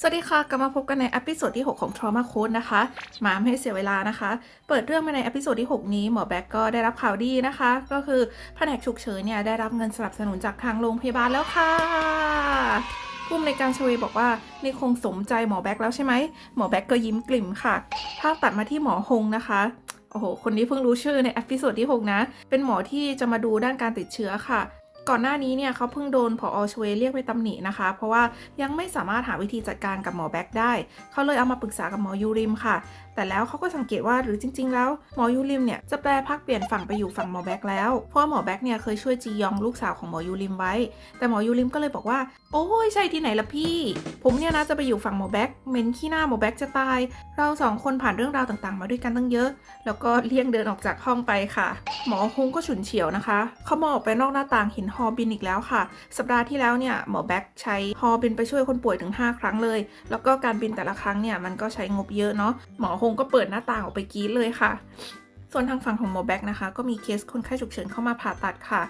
สวัสดีค่ะ กลับมาพบกันในอพิโซดที่ 6 ของ Trauma Code นะคะ มาไม่ให้เสียเวลานะคะ เปิดเรื่องมาในอพิโซดที่ 6 นี้หมอแบ็กก็ได้รับข่าวดีนะคะ ก็คือแผนกฉุกเฉินเนี่ย ได้รับเงินสนับสนุนจากทางโรงพยาบาลแล้วค่ะผู้อำนวยการชเวบอกว่านี่คงสมใจหมอแบ็กแล้วใช่ไหมหมอแบ็กก็ยิ้มกลิ่มค่ะภาพตัดมาที่หมอฮงนะคะโอ้โห คนนี้เพิ่งรู้ชื่อในอพิโซดที่ 6 นะ เป็นหมอที่จะมาดูด้านการติดเชื้อค่ะ ก่อนหน้านี้เนี่ยเขาเพิ่งโดนผออชเวเรียกไปตำหนินะคะ เพราะว่ายังไม่สามารถหาวิธีจัดการกับหมอแบ็กได้ เขาเลยเอามาปรึกษากับหมอยูริมค่ะ แต่แล้วเขาก็สังเกตว่าหรือจริง ๆ แล้วหมอยูริมเนี่ยจะแปลพักเปลี่ยนฝั่งไปอยู่ฝั่งหมอแบ็กแล้ว เพราะหมอแบ็กเนี่ยเคยช่วยจียองลูกสาวของหมอยูริมไว้ แต่หมอยูริมก็เลยบอกว่า โอ้ยใช่ที่ไหนละพี่ ผมเนี่ยนะจะไปอยู่ฝั่งหมอแบ็กเหม็นขี้หน้าหมอแบ็กจะตาย เราสองคนผ่านเรื่องราวต่างๆ มาด้วยกันตั้งเยอะ แล้วก็เลี่ยงเดินออกจากห้องไปค่ะ หมอฮงก็ฉุนเฉียวนะคะ เขามองออกไปนอกหน้าต่างเห็นฮอบินอีกแล้วค่ะ สัปดาห์ที่แล้วเนี่ยหมอแบ็กใช้ฮอบินไปช่วยคนป่วยถึง 5 ครั้งเลย แล้วก็การบินแต่ละครั้งเนี่ยมันก็ใช้งบเยอะเนาะหมอคงก็เปิดหน้าต่างออกไปกรีดเลยค่ะ ส่วนทางฝั่งของหมอแบ็กนะคะ ก็มีเคสคนไข้ฉุกเฉินเข้ามาผ่าตัดค่ะ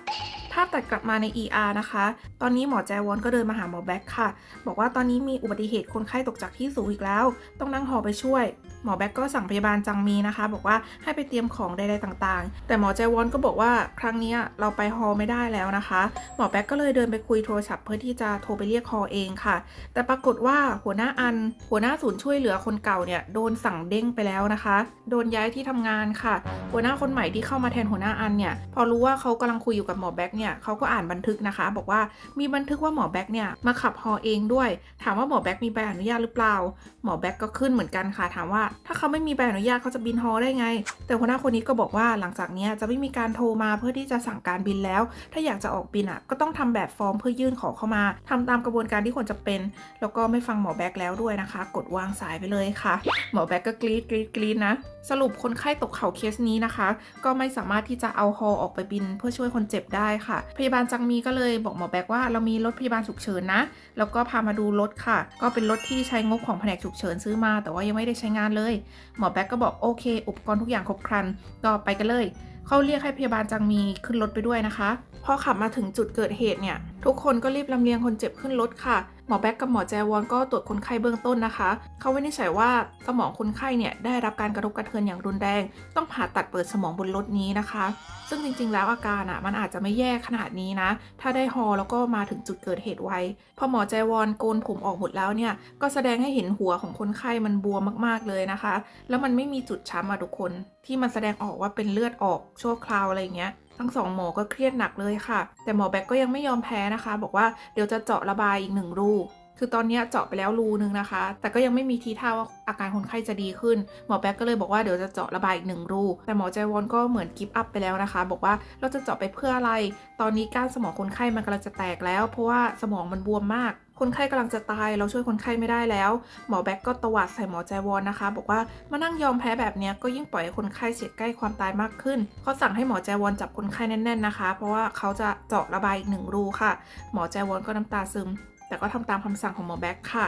ภาพตัดกลับมาใน ER นะคะ ตอนนี้หมอแจวอนก็เดินมาหาหมอแบ็กค่ะ บอกว่าตอนนี้มีอุบัติเหตุคนไข้ตกจากที่สูงอีกแล้ว ต้องนั่งหอไปช่วย หมอแบ็กก็สั่งพยาบาลจังมีนะคะ บอกว่าให้ไปเตรียมของใดๆต่างๆ แต่หมอแจวอนก็บอกว่าครั้งนี้เราไปฮอไม่ได้แล้วนะคะ หมอแบ็กก็เลยเดินไปคุยโทรศัพท์เพื่อที่จะโทรไปเรียกฮอเองค่ะ แต่ปรากฏว่าหัวหน้าอัน หัวหน้าศูนย์ช่วยเหลือคนเก่าเนี่ยโดนสั่งเด้งไปแล้วนะคะ โดนย้ายที่ทำงานค่ะหัวหน้าคนใหม่ที่เข้ามาแทนหัวหน้าอันเนี่ย พอรู้ว่าเขากำลังคุยอยู่กับหมอแบ็กเนี่ยเขาก็อ่านบันทึกนะคะ บอกว่ามีบันทึกว่าหมอแบ็กเนี่ยมาขับฮอเองด้วย ถามว่าหมอแบ็กมีใบอนุญาตหรือเปล่า หมอแบ็กก็ขึ้นเหมือนกันค่ะ ถามว่าถ้าเขาไม่มีใบอนุญาตเขาจะบินฮอได้ไง แต่หัวหน้าคนนี้ก็บอกว่าหลังจากนี้จะไม่มีการโทรมาเพื่อที่จะสั่งการบินแล้ว ถ้าอยากจะออกบินอะก็ต้องทำแบบฟอร์มเพื่อยื่นขอเข้ามาทำตามกระบวนการที่ควรจะเป็น แล้วก็ไม่ฟังหมอแบ็กแล้วด้วยนะคะ กดวางสายไปเลยค่ะ หมอแบ็กก็กรีดกรีดกรีดนะ สรุปคนไข้ตกเข่าเคสนี้นะคะ ก็ไม่สามารถที่จะเอาฮอออกไปบินเพื่อช่วยคนเจ็บได้ค่ะ พยาบาลจังมีก็เลยบอกหมอแบกว่าเรามีรถพยาบาลฉุกเฉินนะ แล้วก็พามาดูรถค่ะ ก็เป็นรถที่ใช้งบของแผนกฉุกเฉินซื้อมา แต่ว่ายังไม่ได้ใช้งานเลย หมอแบกก็บอกโอเค อุปกรณ์ทุกอย่างครบครันก็ไปกันเลยเขาเรียกให้พยาบาลจังมีขึ้นรถไปด้วยนะคะ พอขับมาถึงจุดเกิดเหตุเนี่ย ทุกคนก็รีบลำเลียงคนเจ็บขึ้นรถค่ะ หมอแบ็กกับหมอแจวอนก็ตรวจคนไข้เบื้องต้นนะคะ เขาวินิจฉัยว่าสมองคนไข้เนี่ยได้รับการกระทบกระเทือนอย่างรุนแรง ต้องผ่าตัดเปิดสมองบนรถนี้นะคะ ซึ่งจริงๆ แล้วอาการอะมันอาจจะไม่แย่ขนาดนี้นะ ถ้าได้ฮอแล้วก็มาถึงจุดเกิดเหตุไวพอหมอแจวอนโกนผมออกหมดแล้วเนี่ย ก็แสดงให้เห็นหัวของคนไข้มันบวมมากๆเลยนะคะ แล้วมันไม่มีจุดช้ำอะทุกคน ที่มันแสดงออกว่าเป็นเลือดออกชั่วคราวอะไรอย่างเงี้ย ทั้งสองหมอก็เครียดหนักเลยค่ะ แต่หมอแบ็กก็ยังไม่ยอมแพ้นะคะ บอกว่าเดี๋ยวจะเจาะระบายอีกหนึ่งรูคือตอนนี้เจาะไปแล้วรูนึงนะคะ แต่ก็ยังไม่มีทีท่าว่าอาการคนไข้จะดีขึ้น หมอแบ็กก็เลยบอกว่าเดี๋ยวจะเจาะระบายอีกหนึ่งรู แต่หมอใจวอนก็เหมือนกิฟต์อัพไปแล้วนะคะ บอกว่าเราจะเจาะไปเพื่ออะไร ตอนนี้ก้านสมองคนไข้มันกำลังจะแตกแล้ว เพราะว่าสมองมันบวมมาก คนไข้กำลังจะตาย เราช่วยคนไข้ไม่ได้แล้ว หมอแบ็กก็ตวาดใส่หมอแจวอนนะคะ บอกว่ามานั่งยอมแพ้แบบนี้ก็ยิ่งปล่อยให้คนไข้เสียใกล้ความตายมากขึ้นเขาสั่งให้หมอแจวอนจับคนไข้แน่นๆนะคะ เพราะว่าเขาจะเจาะระบายอีกหนึ่งรูค่ะ หมอแจวอนก็น้ำตาซึม แต่ก็ทำตามคำสั่งของหมอแบ็กค่ะ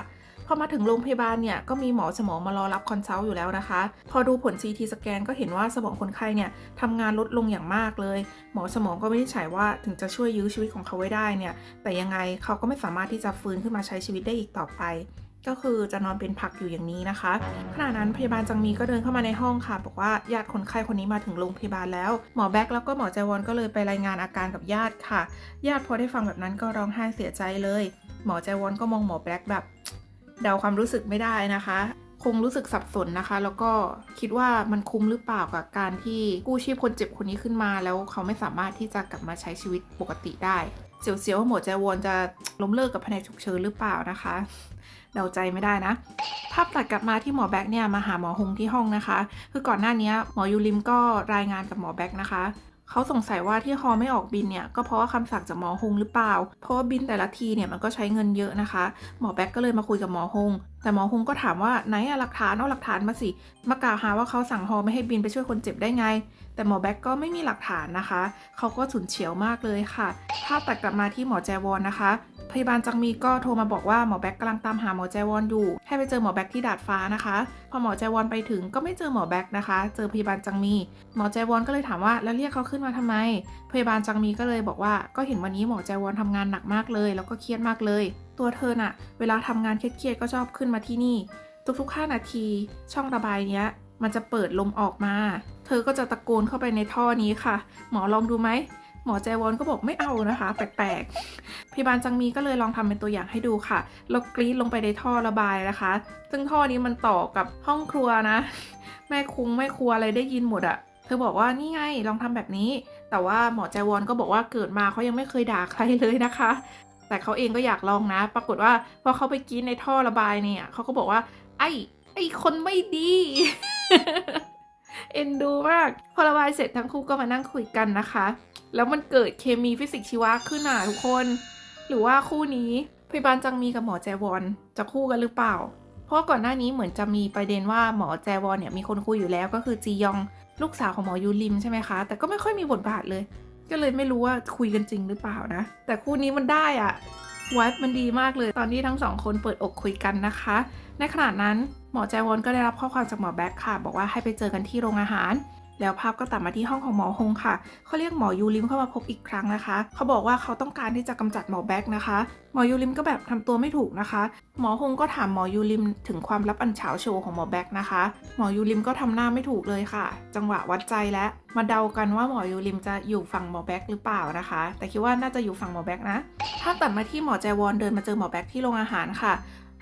อมาถึงโรงพยาบาลเนี่ยก็มีหมอสมองมารอรับคอนซัลท์อยู่แล้วนะคะ พอดูผล CT สแกนก็เห็นว่าสมองคนไข้เนี่ยทำงานลดลงอย่างมากเลย หมอสมองก็ไม่ได้ใช้ว่าถึงจะช่วยยื้อชีวิตของเขาไว้ได้เนี่ยแต่ยังไงเขาก็ไม่สามารถที่จะฟื้นขึ้นมาใช้ชีวิตได้อีกต่อไปก็คือจะนอนเป็นผักอยู่อย่างนี้นะคะ ขณะนั้นพยาบาลจังมีก็เดินเข้ามาในห้องค่ะ บอกว่าญาติคนไข้คนนี้มาถึงโรงพยาบาลแล้ว หมอแบ็กแล้วก็หมอแจวอนก็เลยไปรายงานอาการกับญาติค่ะ ญาติพอได้ฟังแบบนั้นก็ร้องไห้เสียใจเลย หมอแจวอนก็มองหมอแบ็กแบบ เดาความรู้สึกไม่ได้นะคะ คงรู้สึกสับสนนะคะ แล้วก็คิดว่ามันคุ้มหรือเปล่ากับการที่กู้ชีพคนเจ็บคนนี้ขึ้นมา แล้วเขาไม่สามารถที่จะกลับมาใช้ชีวิตปกติได้เสียวๆว่าหมอแจวอนจะล้มเลิกกับแผนกฉุกเฉินหรือเปล่านะคะเดาใจไม่ได้นะ ภาพตัดกลับมาที่หมอแบ็กเนี่ยมาหาหมอฮงที่ห้องนะคะ คือก่อนหน้านี้หมอยูริมก็รายงานกับหมอแบ็กนะคะ เขาสงสัยว่าที่ฮอไม่ออกบินเนี่ยก็เพราะว่าคำสั่งจากหมอฮงหรือเปล่า เพราะว่าบินแต่ละทีเนี่ยมันก็ใช้เงินเยอะนะคะ หมอแบ็กก็เลยมาคุยกับหมอฮง แต่หมอฮงก็ถามว่าไหนอะหลักฐานเอาหลักฐานมาสิ มากล่าวหาว่าเขาสั่งฮอไม่ให้บินไปช่วยคนเจ็บได้ไง แต่หมอแบ็กก็ไม่มีหลักฐานนะคะ เขาก็ฉุนเฉียวมากเลยค่ะภาพตัดกลับมาที่หมอแจวอนนะคะ พยาบาลจังมีก็โทรมาบอกว่าหมอแบ็กกำลังตามหาหมอแจวอนอยู่ ให้ไปเจอหมอแบ็กที่ดาดฟ้านะคะ พอหมอแจวอนไปถึงก็ไม่เจอหมอแบ็กนะคะ เจอพยาบาลจังมี หมอแจวอนก็เลยถามว่าแล้วเรียกเขาขึ้นมาทำไม พยาบาลจังมีก็เลยบอกว่าก็เห็นวันนี้หมอแจวอนทำงานหนักมากเลย แล้วก็เครียดมากเลย ตัวเธอน่ะ เวลาทำงานเครียดๆก็ชอบขึ้นมาที่นี่ ทุกๆ 5 นาที ช่องระบายเนี้ย มันจะเปิดลมออกมา เธอก็จะตะโกนเข้าไปในท่อนี้ค่ะ หมอลองดูไหมหมอแจวอนก็บอกไม่เอานะคะ แปลกๆพยาบาลจังมีก็เลยลองทำเป็นตัวอย่างให้ดูค่ะ แล้วกรีดลงไปในท่อระบายนะคะ ซึ่งท่อนี้มันต่อกับห้องครัวนะ แม่คุงแม่ครัวอะไรได้ยินหมดอะเธอบอกว่านี่ไงลองทำแบบนี้ แต่ว่าหมอแจวอนก็บอกว่าเกิดมาเขายังไม่เคยด่าใครเลยนะคะ แต่เขาเองก็อยากลองนะ ปรากฏว่าพอเขาไปกรีดในท่อระบายเนี่ยเขาก็บอกว่า ไอ้ไอ้คนไม่ดีเอ็นดูมาก พอระบายเสร็จทั้งคู่ก็มานั่งคุยกันนะคะ แล้วมันเกิดเคมีฟิสิกส์ชีวะขึ้นอะทุกคน หรือว่าคู่นี้พยาบาลจังมีกับหมอแจวอนจะคู่กันหรือเปล่า เพราะก่อนหน้านี้เหมือนจะมีประเด็นว่าหมอแจวอนเนี่ยมีคนคุยอยู่แล้วก็คือจียองลูกสาวของหมอยูริมใช่ไหมคะ แต่ก็ไม่ค่อยมีบทบาทเลย ก็เลยไม่รู้ว่าคุยกันจริงหรือเปล่านะ แต่คู่นี้มันได้อะวายมันดีมากเลย ตอนที่ทั้งสองคนเปิดอกคุยกันนะคะ ในขณะนั้นหมอแจวอนก็ได้รับข้อความจากหมอแบ็คค่ะ บอกว่าให้ไปเจอกันที่โรงอาหาร แล้วภาพก็ตัดมาที่ห้องของหมอฮงค่ะเขาเรียกหมอยูริมเข้ามาพบอีกครั้งนะคะ เขาบอกว่าเขาต้องการที่จะกำจัดหมอแบ็กนะคะ หมอยูริมก็แบบทำตัวไม่ถูกนะคะ หมอฮงก็ถามหมอยูริมถึงความลับอันเฉาโชว์ของหมอแบ็กนะคะ หมอยูริมก็ทำหน้าไม่ถูกเลยค่ะ จังหวะวัดใจและมาเดากันว่าหมอยูริมจะอยู่ฝั่งหมอแบ็กหรือเปล่านะคะ แต่คิดว่าน่าจะอยู่ฝั่งหมอแบ็กนะ ถ้าตัดมาที่หมอแจวอนเดินมาเจอหมอแบ็กที่โรงอาหารค่ะ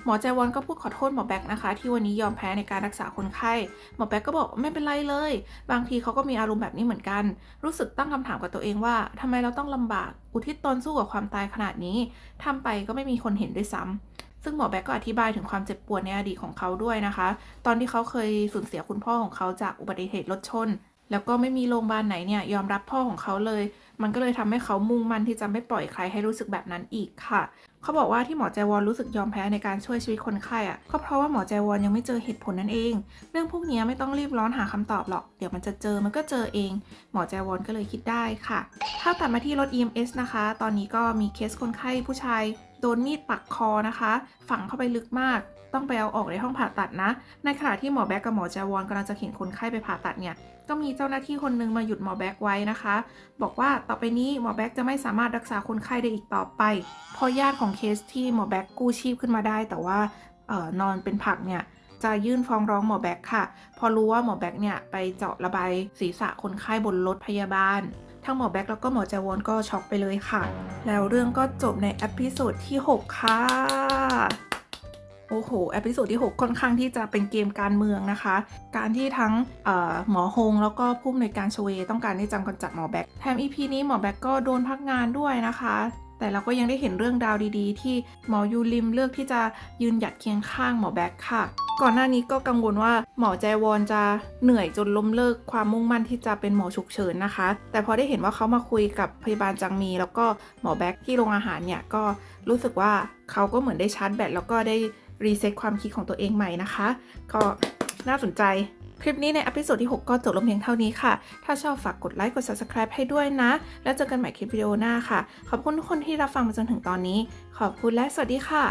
มอแจวอนก็พูดขอโทษหมอแบ็กนะคะ ที่วันนี้ยอมแพ้ในการรักษาคนไข้ หมอแบ็กก็บอกไม่เป็นไรเลย บางทีเขาก็มีอารมณ์แบบนี้เหมือนกัน รู้สึกตั้งคำถามกับตัวเองว่าทำไมเราต้องลำบาก อุทิศตนสู้กับความตายขนาดนี้ทำไปก็ไม่มีคนเห็นด้วยซ้ำซึ่งหมอแบ็กก็อธิบายถึงความเจ็บปวดในอดีตของเขาด้วยนะคะ ตอนที่เขาเคยสูญเสียคุณพ่อของเขาจากอุบัติเหตุรถชน แล้วก็ไม่มีโรงพยาบาลไหนเนี่ยยอมรับพ่อของเขาเลย มันก็เลยทำให้เขามุ่งมั่นที่จะไม่ปล่อยใครให้รู้สึกแบบนั้นอีกค่ะ เขาบอกว่าที่หมอแจวอนรู้สึกยอมแพ้ในการช่วยชีวิตคนไข้อะก็เพราะว่าหมอแจวอนยังไม่เจอเหตุผลนั่นเอง เรื่องพวกนี้ไม่ต้องรีบร้อนหาคำตอบหรอก เดี๋ยวมันจะเจอมันก็เจอเอง หมอแจวอนก็เลยคิดได้ค่ะ ถ้าตัดมาที่รถ EMS นะคะ ตอนนี้ก็มีเคสคนไข้ผู้ชาย โดนมีดปักคอนะคะ ฝังเข้าไปลึกมาก ต้องไปเอาออกในห้องผ่าตัดนะ ในขณะที่หมอแบ็กกับหมอแจวอนกำลังจะเข็นคนไข้ไปผ่าตัดเนี่ย ก็มีเจ้าหน้าที่คนหนึงมาหยุดหมอแบ็กไว้นะคะ บอกว่าต่อไปนี้หมอแบ็กจะไม่สามารถรักษาคนไข้ได้อีกต่อไป เพราะญาติของเคสที่หมอแบ็กกู้ชีพขึ้นมาได้ แต่ว่าออนอนเป็นผักเนี่ยจะยื่นฟ้องร้องหมอแบ็กค่ะ พอรู้ว่าหมอแบ็กเนี่ยไปเจาะระบายศีรษะคนไข้บนรถพยาบาล ทั้งหมอแบ็กแล้วก็หมอแจวอนก็ช็อกไปเลยค่ะ แล้วเรื่องก็จบในเอพิโซดที่ 6 ค่ะ โอ้โหเอพิโซดที่ 6 ค่อนข้างที่จะเป็นเกมการเมืองนะคะ การที่ทั้งหมอฮงแล้วก็ผู้อำนวยการชเวต้องการที่จะกำจัดหมอแบ็กแถมอีพีนี้หมอแบ็กก็โดนพักงานด้วยนะคะ แต่เราก็ยังได้เห็นเรื่องราวดีๆ ที่หมอยูริมเลือกที่จะยืนหยัดเคียงข้างหมอแบ็กค่ะ ก่อนหน้านี้ก็กังวลว่าหมอแจวอนจะเหนื่อยจนล้มเลิกความมุ่งมั่นที่จะเป็นหมอฉุกเฉินนะคะ แต่พอได้เห็นว่าเขามาคุยกับพยาบาลจังมี แล้วก็หมอแบ็กที่โรงอาหารเนี่ยก็รู้สึกว่าเขาก็เหมือนได้ชาร์จแบตแล้วก็ได้รีเซ็ตความคิดของตัวเองใหม่นะคะ ก็น่าสนใจ คลิปนี้ในอพิโซดที่ 6 ก็จบลงเพียงเท่านี้ค่ะ ถ้าชอบฝากกดไลค์ กด subscribe ให้ด้วยนะ แล้วเจอกันใหม่คลิปวิดีโอหน้าค่ะ ขอบคุณทุกคนที่รับฟังมาจนถึงตอนนี้ ขอบคุณและสวัสดีค่ะ